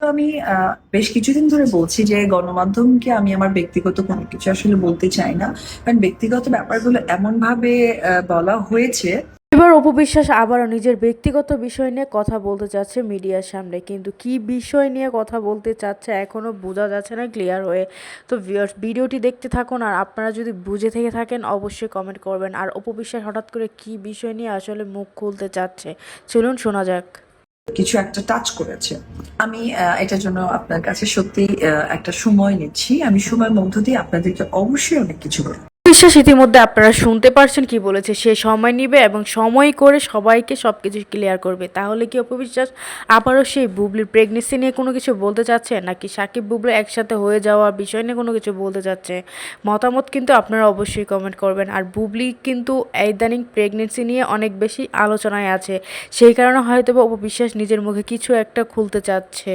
আমি বেশ কিছুদিন ধরে বলছি যে গণমাধ্যমকে আমি আমার ব্যক্তিগত কোনো কিছু আসলে বলতে চাই না। কারণ ব্যক্তিগত ব্যাপারগুলো এমন ভাবে বলা হয়েছে। এবার অপু বিশ্বাস আবারও নিজের ব্যক্তিগত বিষয় নিয়ে কথা বলতে চাচ্ছে মিডিয়ার সামনে। কিন্তু কি বিষয় নিয়ে কথা বলতে চাচ্ছে এখনও বোঝা যাচ্ছে না ক্লিয়ার হয়ে। তো ভিডিওটি দেখতে থাকুন আর আপনারা যদি বুঝে থেকে থাকেন অবশ্যই কমেন্ট করবেন। আর অপু বিশ্বাস হঠাৎ করে কি বিষয় নিয়ে আসলে মুখ খুলতে চাচ্ছে? চলুন শোনা যাক। কিছু একটা টাচ করেছে। আমি এটার জন্য আপনার কাছে সত্যি একটা সময় নিচ্ছি। আমি সময়ের মধ্য দিয়ে আপনাদেরকে অবশ্যই অনেক কিছু বলব। বিশ্বাস ইতিমধ্যে আপনারা শুনতে পারছেন কি বলেছে। সে সময় নিবে এবং সময় করে সবাইকে সব কিছু ক্লিয়ার করবে। তাহলে কি অপবিশ্বাস আবারও সেই বুবলির প্রেগনেন্সি নিয়ে কোনো কিছু বলতে চাচ্ছে? নাকি সাকিব, বুবলি একসাথে হয়ে যাওয়ার বিষয় নিয়ে কোনো কিছু বলতে চাচ্ছে? মতামত কিন্তু আপনারা অবশ্যই কমেন্ট করবেন। আর বুবলি কিন্তু ইদানিং প্রেগনেন্সি নিয়ে অনেক বেশি আলোচনায় আছে। সেই কারণে হয়তো অপবিশ্বাস নিজের মুখে কিছু একটা খুলতে চাচ্ছে।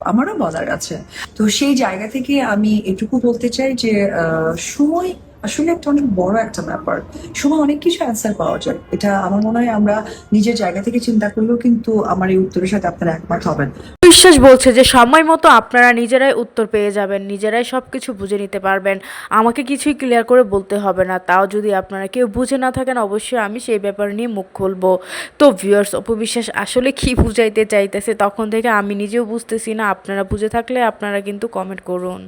আমারও বলার আছে। তো সেই জায়গা থেকে আমি এটুকু বলতে চাই যে সময় আসলে একটা অনেক বড় একটা ব্যাপার। সময় অনেক কিছু অ্যান্সার পাওয়া যায়। এটা আমার মনে হয় আমরা নিজের জায়গা থেকে চিন্তা করলেও কিন্তু আমার এই উত্তরের সাথে আপনারা একমত হবেন। বিশ্বাস বলছে যে সময় মতো আপনারা নিজেরাই উত্তর পেয়ে যাবেন, নিজেরাই সব কিছু বুঝে নিতে পারবেন। আমাকে কিছুই ক্লিয়ার করে বলতে হবে না। তাও যদি আপনারা কেউ বুঝে না থাকেন, অবশ্যই আমি সেই ব্যাপার নিয়ে মুখ খুলবো। তো ভিউয়ার্স অপবিশ্বাস আসলে কি বুঝাইতে চাইতেছে? তখন থেকে আমি নিজেও বুঝতেছি না। আপনারা বুঝে থাকলে আপনারা কিন্তু কমেন্ট করুন।